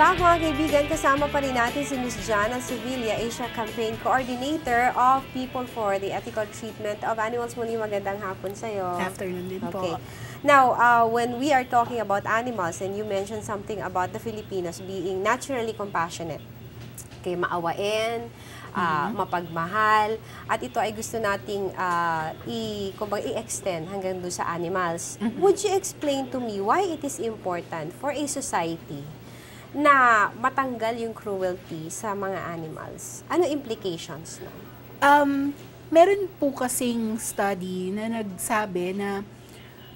Back mga kaibigan. Kasama pa rin natin si Ms. Jana Sevilla, Asia Campaign Coordinator of People for the Ethical Treatment of Animals. Muli magandang hapon sa'yo. Afternoon din Okay. po. Now, uh, when we are talking about animals and you mentioned something about the Filipinos being naturally compassionate, kay maawain, ah, mapagmahal, at ito ay gusto nating ah, i, kumbaga, i-extend hanggang doon sa animals. Would you explain to me why it is important for a society na matanggal yung cruelty sa mga animals? Ano implications no? Um, meron po kasing study na nagsabi na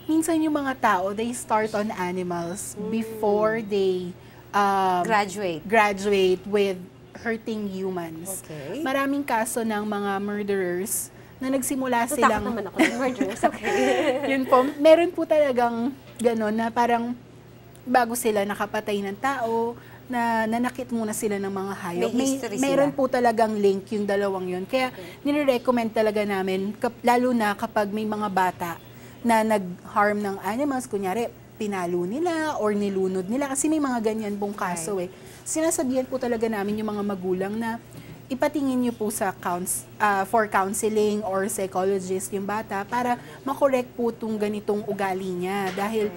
minsan yung mga tao, they start on animals before they um, Graduate. graduate with hurting humans. Okay. Maraming kaso ng mga murderers na nagsimula Natakot silang... naman ako ng murderers. Okay. yun po, meron po talagang gano'n na parang bago sila nakapatay ng tao, na nanakit muna sila ng mga hayop. May history meron sila. po talagang link yung dalawang yun. Kaya nire-recommend talaga namin, kap- lalo na kapag may mga bata na nag-harm ng animals, kunyari, pinalo nila or nilunod nila. Kasi may mga ganyan pong kaso eh. Sinasabihan po talaga namin yung mga magulang na ipatingin niyo po sa counts, ah, for counseling or psychologist yung bata para makorek po itong ganitong ugali niya. Dahil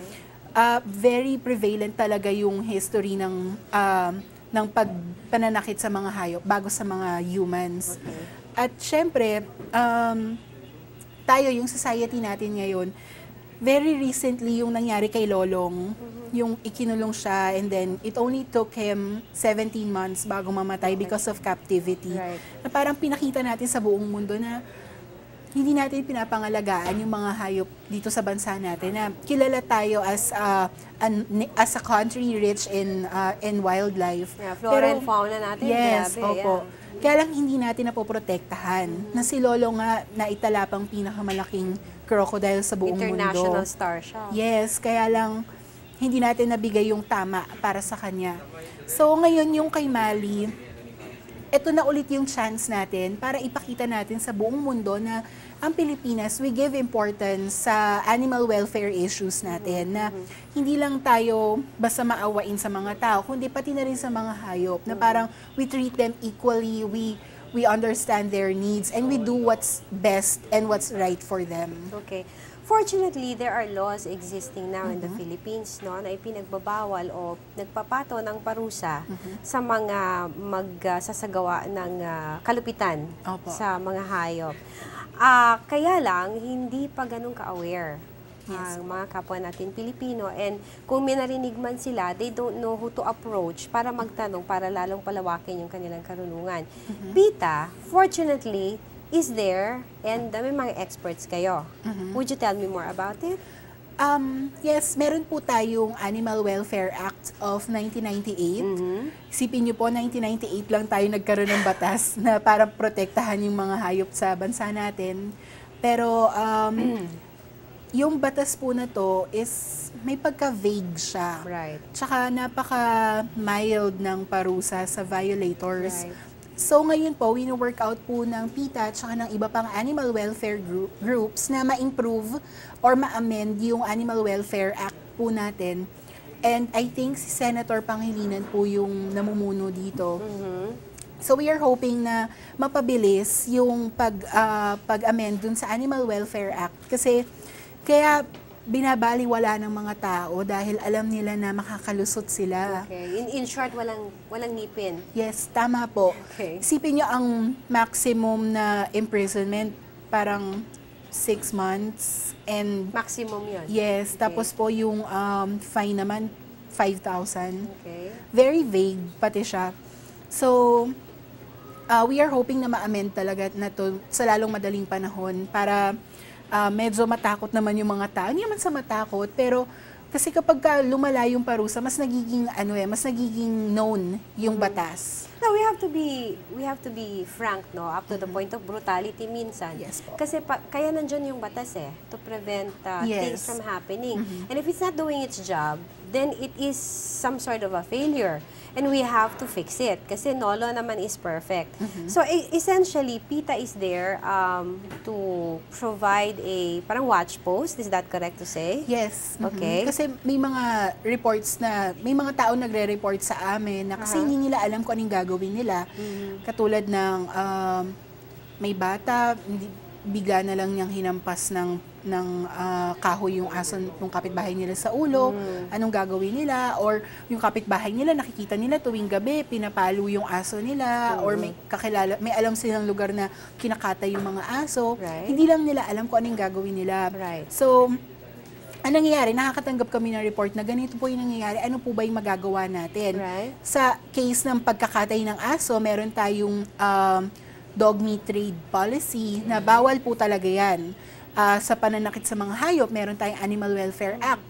ah, very prevalent talaga yung history ng ah, ng pagpananakit sa mga hayop bago sa mga humans. At syempre, um, tayo, yung society natin ngayon, very recently yung nangyari kay Lolong, yung ikinulong siya and then it only took him 17 months bago mamatay because of captivity. Right. Na parang pinakita natin sa buong mundo na hindi natin pinapangalagaan yung mga hayop dito sa bansa natin na kilala tayo as a, an- as a country rich in uh, in wildlife. Yeah, flora and fauna natin, Yes, grabe, opo. yeah. Kaya lang hindi natin napoprotektahan. Na si Lolo nga naitala pang pinakamalaking crocodile sa buong International mundo. star siya. Yes, kaya lang hindi natin nabigay yung tama para sa kanya. So ngayon yung kay Mali, ito na ulit yung chance natin para ipakita natin sa buong mundo na ang Pilipinas, we give importance sa animal welfare issues natin na hindi lang tayo basta maawain sa mga tao, kundi pati na rin sa mga hayop na parang we treat them equally, we we understand their needs, and we do what's best and what's right for them. Okay. Fortunately, there are laws existing now in the Philippines no, na ipinagbabawal o nagpapato ng parusa sa mga magsasagawa ng ah, kalupitan Opo. sa mga hayop. Ah, kaya lang, hindi pa ganun ka-aware Yes. ang mga kapwa natin Pilipino. And kung may narinig man sila, they don't know who to approach para magtanong, para lalong palawakin yung kanilang karunungan. PITA, fortunately, is there and uh, may mga experts kayo. Would you tell me more about it? Um, yes, meron po tayong Animal Welfare Act of 1998. Isipin niyo po, 1998 lang tayo nagkaroon ng batas na para protektahan yung mga hayop sa bansa natin. Pero um, yung batas po na to is may pagka-vague siya. Right. Tsaka napaka-mild ng parusa sa violators. Right. So ngayon po, wino-work out po ng PETA at saka ng iba pang animal welfare group, groups na ma-improve or ma-amend yung Animal Welfare Act po natin. And I think si Senator Pangilinan po yung namumuno dito. So we are hoping na mapabilis yung pag ah, pag-amend dun sa Animal Welfare Act kasi kaya binabaliwala ng mga tao dahil alam nila na makakalusot sila. Okay. In, in short, walang walang ngipin. Yes, tama po. Okay. Isipin niyo ang maximum na imprisonment parang six months and Maximum yun. yes, Okay. tapos po yung um, fine naman 5,000. Okay. Very vague pati siya. So, uh, we are hoping na ma-amend talaga na to sa lalong madaling panahon para uh, medyo matakot naman yung mga tao. Hindi naman sa matakot, pero kasi kapag ka lumala yung parusa, mas nagiging ano eh, mas nagiging known yung batas. No, we have to be we have to be frank, no, up to the point of brutality minsan. Yes po. Kasi pa, kaya nandiyan yung batas eh to prevent uh, Yes. things from happening. And if it's not doing its job, then it is some sort of a failure. and we have to fix it kasi no law naman is perfect. Mm-hmm. So e- essentially, PETA is there um, to provide a parang watch post. Is that correct to say? Yes. mhm. Okay. Kasi may mga reports na, may mga tao nagre-report sa amin na kasi Aha. hindi nila alam kung anong gagawin nila. Katulad ng um, may bata, hindi, bigla na lang niyang hinampas ng ng ah, kahoy yung aso ng kapitbahay nila sa ulo, anong gagawin nila or yung kapitbahay nila nakikita nila tuwing gabi pinapalo yung aso nila or may kakilala may alam silang lugar na kinakatay yung mga aso Right. hindi lang nila alam kung anong gagawin nila Right. so ang nangyayari, nakakatanggap kami ng report na ganito po yung nangyayari, ano po ba yung magagawa natin? Right. Sa case ng pagkakatay ng aso, meron tayong um, dog meat trade policy na bawal po talaga yan. Ah, sa pananakit sa mga hayop, meron tayong Animal Welfare Act.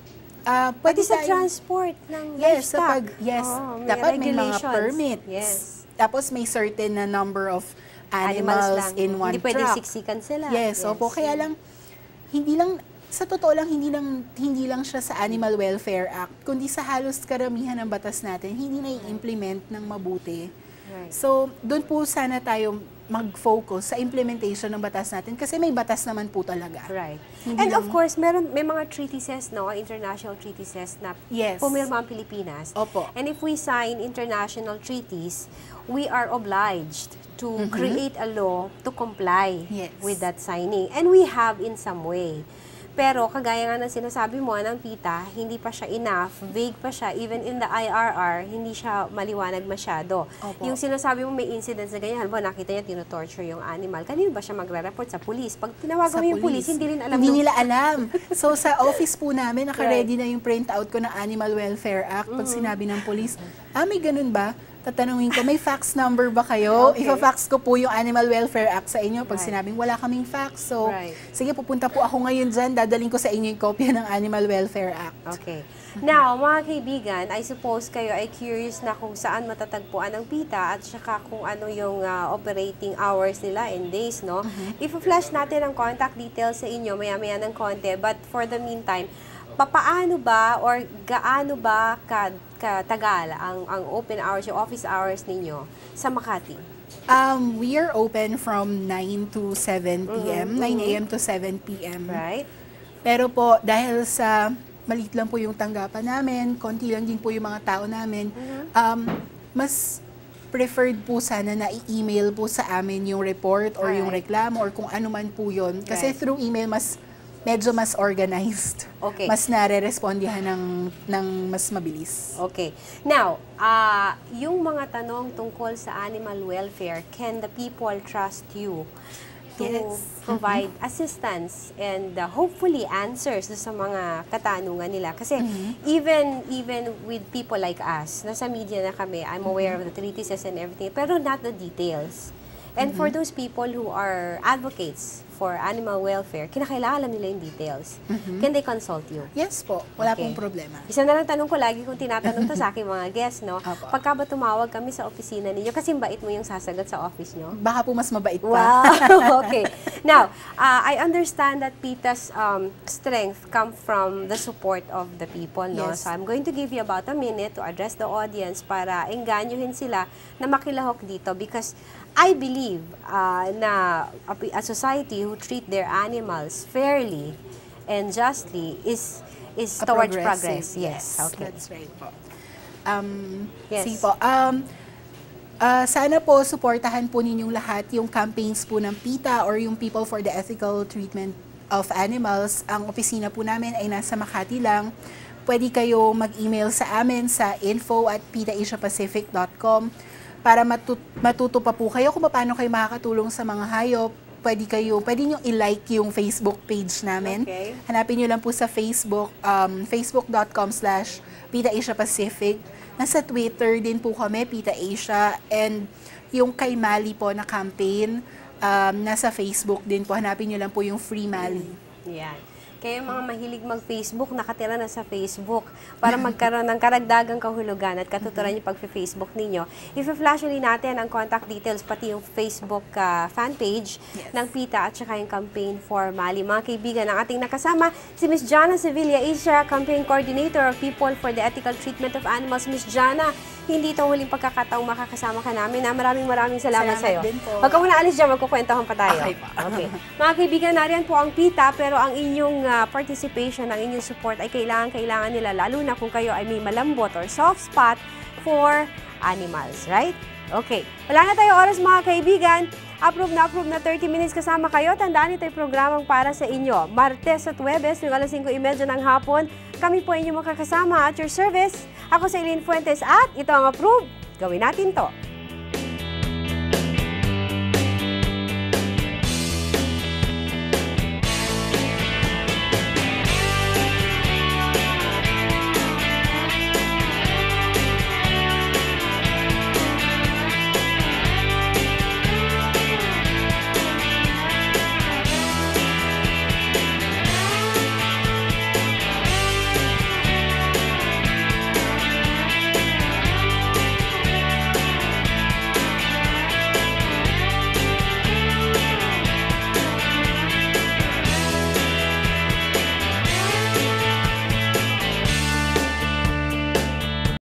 Pati pwede sa tayong- transport ng Yes, sa livestock. pag, yes, Oo, dapat may mga permits. Yes. Tapos may certain na number of Animals, animals, lang. in one Hindi truck. siksikan sila. Yes, opo. Kaya lang, hindi lang, sa totoo lang, hindi lang, hindi lang siya sa Animal Welfare Act, kundi sa halos karamihan ng batas natin, hindi na i-implement ng mabuti. Right. So, doon po sana tayo mag-focus sa implementation ng batas natin kasi may batas naman po talaga. Right. Hindi And of lang- course, meron may mga treatises, no, international treatises na Yes. pumirma ang Pilipinas. Opo. And if we sign international treaties, we are obliged to create a law to comply. Yes. with that signing. And we have in some way. Pero kagaya nga ng sinasabi mo ng PITA, hindi pa siya enough, vague pa siya, even in the IRR, hindi siya maliwanag masyado. Opo. Yung sinasabi mo may incidents na ganyan, halimbawa nakita niya tinotorture yung animal, kanino ba siya magre-report sa police? Pag tinawagan mo yung police, hindi rin alam Hindi nung- nila alam. So sa office po namin, naka-ready na yung printout ko ng Animal Welfare Act. Pag Mm-hmm. sinabi ng police, ah, may ganun ba? Tatanungin ko, may fax number ba kayo? Okay. Ifa-fax ko po yung Animal Welfare Act sa inyo. Pag Right. sinabing wala kaming fax. So, Right. sige, pupunta po ako ngayon dyan. Dadaling ko sa inyo yung kopya ng Animal Welfare Act. Okay. Now, mga kaibigan, I suppose kayo ay curious na kung saan matatagpuan ang PITA at saka kung ano yung ah, operating hours nila and days, no? If-flash natin ang contact details sa inyo maya-maya ng konti. But for the meantime, papaano ba or gaano ba ka, katagal ang, ang open hours, yung office hours ninyo sa Makati? Um, we are open from 9 to 7 p.m., 9 a.m. to 7 p.m. Right? Pero po, dahil sa maliit lang po yung tanggapan namin, konti lang din po yung mga tao namin, um, mas preferred po sana na i-email po sa amin yung report or yung Alright. reklamo or kung ano man po yun. Kasi Right. through email, mas medyo mas organized. Okay. Mas nare-respondihan ng, ng mas mabilis. Okay. Now, ah yung mga tanong tungkol sa animal welfare, can the people trust you to Yes. provide assistance and uh, hopefully answers sa mga katanungan nila? Kasi even even with people like us, nasa media na kami, I'm aware of the treatises and everything, pero not the details. And for those people who are advocates for animal welfare, kinakailangan alam nila yung details. Can they consult you? Yes po, wala Okay. pong problema. Isa na lang tanong ko lagi kung tinatanong to sa aking mga guests, no? Apo. Pagka ba tumawag kami sa opisina ninyo, kasi bait mo yung sasagot sa office nyo? Baka po mas mabait pa. Wow! okay. Now, uh, I understand that PITA's um, strength come from the support of the people, no? Yes. So I'm going to give you about a minute to address the audience para enganyuhin sila na makilahok dito because I believe uh, na a society who treat their animals fairly and justly is is A towards progress. Yes. Okay. That's right po. Um, Yes. Sige po. Um, ah, sana po suportahan po ninyong lahat yung campaigns po ng PETA or yung People for the Ethical Treatment of Animals. Ang opisina po namin ay nasa Makati lang. Pwede kayo mag-email sa amin sa info at pitasiapacific.com para matut- matuto pa po kayo kung paano kayo makakatulong sa mga hayop. Pwede kayo, pwede nyo i-like yung Facebook page namin. Okay. Hanapin nyo lang po sa Facebook, um, facebook.com slash Pita Asia Pacific. Nasa Twitter din po kami, Pita Asia. And yung kay Mali po na campaign, um, nasa Facebook din po. Hanapin nyo lang po yung Free Mali. Yan. Kaya mga mahilig mag-Facebook, nakatira na sa Facebook para magkaroon ng karagdagang kahulugan at katuturan yung pag-Facebook ninyo. I-flash ulit natin ang contact details, pati yung Facebook ah, fan page Yes. ng PITA at saka yung campaign for Mali. Mga kaibigan, ang ating nakasama, si Ms. Jana Sevilla Asia, Campaign Coordinator of People for the Ethical Treatment of Animals. Ms. Jana, hindi ito huling pagkakataong makakasama ka namin. Na maraming maraming salamat, Salamat sa'yo. Huwag ka muna alis dyan, magkukwentuhan pa tayo. Okay pa. Okay. Mga kaibigan, nariyan po ang PITA, pero ang inyong ah, participation, ang inyong support ay kailangan-kailangan nila, lalo na kung kayo ay may malambot or soft spot for animals, right? Okay. Wala na tayo oras mga kaibigan. Approve na approve na 30 minutes kasama kayo. Tandaan ito programang para sa inyo. Martes at Webes, yung alas 5.30 ng hapon. Kami po inyong makakasama at your service. Ako sa Eileen Fuentes at ito ang approve. Gawin natin to.